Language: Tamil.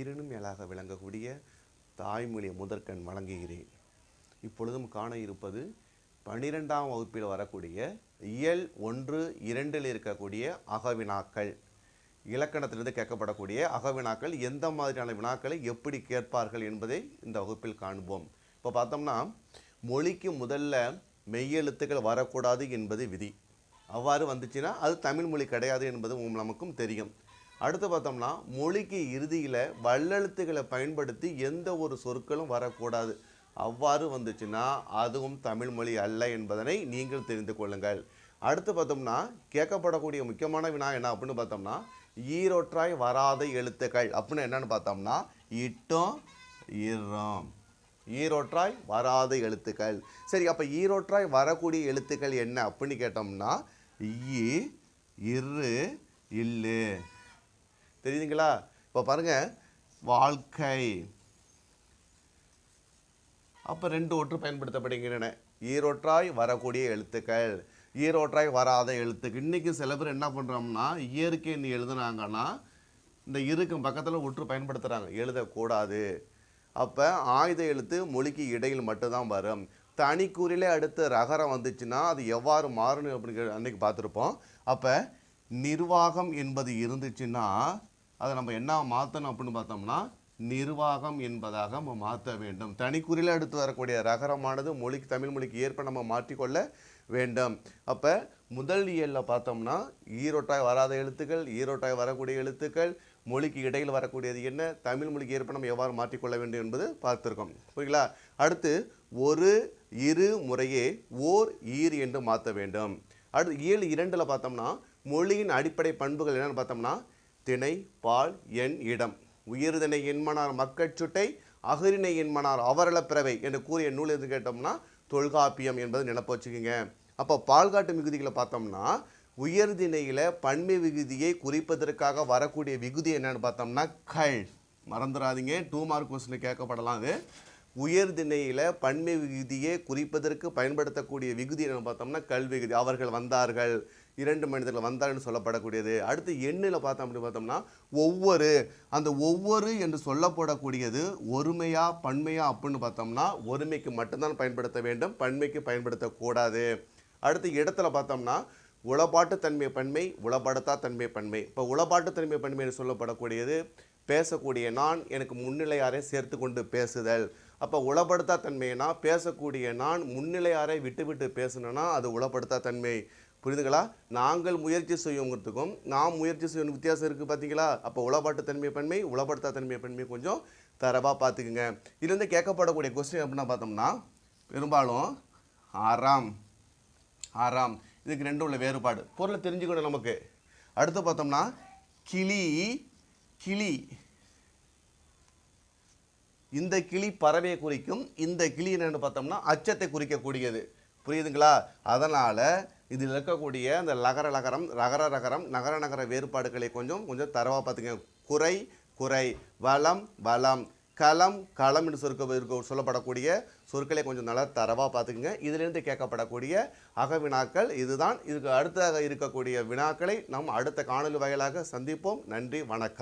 உயிரினும் மேலாக விளங்கக்கூடிய தாய்மொழியை முதற்கண் வழங்குகிறேன். இப்பொழுதும் காண இருப்பது பன்னிரெண்டாம் வகுப்பில் வரக்கூடிய இயல் ஒன்று இரண்டில் இருக்கக்கூடிய அகவினாக்கள். இலக்கணத்திலிருந்து கேட்கப்படக்கூடிய அகவினாக்கள் எந்த மாதிரியான வினாக்களை எப்படி கேட்பார்கள் என்பதை இந்த வகுப்பில் காண்போம். இப்போ பார்த்தோம்னா மொழிக்கு முதல்ல மெய்யெழுத்துக்கள் வரக்கூடாது என்பது விதி. அவ்வாறு வந்துச்சுன்னா அது தமிழ் மொழி கிடையாது என்பது நமக்கும் தெரியும். அடுத்து பார்த்தோம்னா மொழிக்கு இறுதியில் வல்லெழுத்துக்களை பயன்படுத்தி எந்த ஒரு சொற்களும் வரக்கூடாது. அவ்வாறு வந்துச்சுன்னா அதுவும் தமிழ் மொழி அல்ல என்பதனை நீங்கள் தெரிந்து கொள்ளுங்கள். அடுத்து பார்த்தோம்னா கேட்கப்படக்கூடிய முக்கியமான வினா என்ன அப்படின்னு பார்த்தோம்னா ஈரோற்றாய் வராத எழுத்துக்கள் அப்படின்னு என்னன்னு பார்த்தோம்னா இட்டம் ஈரம் ஈரோற்றாய் வராத எழுத்துக்கள். சரி அப்போ ஈரோற்றாய் வரக்கூடிய எழுத்துக்கள் என்ன அப்படின்னு கேட்டோம்னா ஈ இரு இல்லு. தெரியுதுங்களா? இப்போ பாருங்க. வாழ்க்கை. அப்போ ரெண்டு ஒற்று பயன்படுத்தப்படுகின்றன. ஈரோற்றாய் வரக்கூடிய எழுத்துக்கள். ஈரோற்றாய் வராத எழுத்துக்கு இன்றைக்கி சில பேர் என்ன பண்ணுறோம்னா இயற்கைன்னு எழுதுனாங்கன்னா இந்த இருக்கும் பக்கத்தில் ஒற்று பயன்படுத்துகிறாங்க எழுதக்கூடாது. அப்போ ஆயுத எழுத்து மொழிக்கு இடையில் மட்டும்தான் வரும். தனிக்கூறிலே அடுத்து ரகரம் வந்துச்சுன்னா அது எவ்வாறு மாறணும் அப்படின்னு அன்றைக்கி பார்த்துருப்போம். அப்போ நிர்வாகம் என்பது இருந்துச்சுன்னா அதை நம்ம என்ன மாற்றணும் அப்படின்னு பார்த்தோம்னா நிர்வாகம் என்பதாக நம்ம மாற்ற வேண்டும். தனிக்குறியில் அடுத்து வரக்கூடிய ரகரமானது மொழிக்கு தமிழ் மொழிக்கு ஏற்ப நம்ம மாற்றிக்கொள்ள வேண்டும். அப்போ முதல் இயலில் பார்த்தோம்னா ஈரோட்டாய் வராத எழுத்துக்கள் ஈரோட்டாய் வரக்கூடிய எழுத்துக்கள் மொழிக்கு இடையில் வரக்கூடியது என்ன தமிழ் மொழிக்கு ஏற்ப நம்ம எவ்வாறு மாற்றிக்கொள்ள வேண்டும் என்பது பார்த்துருக்கோம். புரியுங்களா அடுத்து ஒரு இரு முறையே ஓர் ஈர் என்று மாற்ற வேண்டும். அடுத்து ஏழு இரண்டில் பார்த்தோம்னா மொழியின் அடிப்படை பண்புகள் என்னென்னு பார்த்தோம்னா திணை பால் எண் இடம். உயர்திணை என்மனார் மக்கட்சுட்டை அகரிணை என்மனார் அவரளப்பிறவை என்று கூறிய நூல் எது கேட்டோம்னா தொல்காப்பியம் என்பது நினப்ப வச்சுக்கோங்க. அப்போ பால்காட்டு மிகுதிகளை பார்த்தோம்னா உயர்திணையில் பன்மை விகுதியை குறிப்பதற்காக வரக்கூடிய விகுதி என்னன்னு பார்த்தோம்னா கள் மறந்துடாதீங்க டூ மார்க் கொஸ்டின் கேட்கப்படலாம் அது. உயர்திணையில் பன்மை விகுதியை குறிப்பதற்கு பயன்படுத்தக்கூடிய விகுதி என்னன்னு பார்த்தோம்னா கல் விகுதி. அவர்கள் வந்தார்கள். இரண்டு மனிதர்கள் வந்தார்கள்னு சொல்லப்படக்கூடியது. அடுத்து எண்ணில் பார்த்தோம் அப்படி பார்த்தோம்னா ஒவ்வொரு அந்த ஒவ்வொரு என்று சொல்லப்படக்கூடியது ஒருமையா பன்மையா அப்படின்னு பார்த்தோம்னா ஒருமைக்கு மட்டும்தான் பயன்படுத்த வேண்டும் பன்மைக்கு பயன்படுத்தக்கூடாது. அடுத்து இடத்துல பார்த்தோம்னா உளப்பாட்டு தன்மை பன்மை உளப்படுத்தா தன்மை பன்மை. இப்போ உளப்பாட்டு தன்மை பன்மைன்னு சொல்லப்படக்கூடியது பேசக்கூடிய நான் எனக்கு முன்னிலையாரை சேர்த்து கொண்டு பேசுதல். அப்போ உளப்படுத்தா தன்மைனா பேசக்கூடிய நான் முன்னிலையாரை விட்டு விட்டு பேசணுன்னா அது உளப்படுத்தா தன்மை. புரியுதுங்களா? நாங்கள் முயற்சி செய்யுங்கிறதுக்கும் நாம் முயற்சி செய்யணும் வித்தியாசம் இருக்குது பார்த்தீங்களா அப்போ உளப்பாட்டு தன்மை பன்மை உளப்படுத்தா தன்மை பன்மை கொஞ்சம் தரவாக பார்த்துக்குங்க இதுலேருந்து கேட்கப்படக்கூடிய கொஸ்டின் அப்படின்னா பார்த்தோம்னா பெரும்பாலும் ஆறாம் ஆறாம் இதுக்கு ரெண்டும் உள்ள வேறுபாடு. பொருளை தெரிஞ்சுக்கணும் நமக்கு. அடுத்து பார்த்தோம்னா கிளி கிளி. இந்த கிளி பறவையை குறிக்கும் இந்த கிளி என்னென்னு பார்த்தோம்னா அச்சத்தை குறிக்கக்கூடியது. புரியுதுங்களா? அதனால் இதில் இருக்கக்கூடிய அந்த லகர லகரம் ரகர ரகரம் நகர நகர வேறுபாடுகளை கொஞ்சம் கொஞ்சம் தரவாக பார்த்துங்க குறை குறை வளம் வளம் களம் களம் என்று சொற்க இருக்க சொல்லப்படக்கூடிய சொற்களை கொஞ்சம் நல்லா தரவாக பார்த்துக்குங்க. இதிலிருந்து கேட்கப்படக்கூடிய அகவினாக்கள் இதுதான். இதுக்கு அடுத்ததாக இருக்கக்கூடிய வினாக்களை நாம் அடுத்த காணொலி வாயிலாக சந்திப்போம். நன்றி வணக்கம்.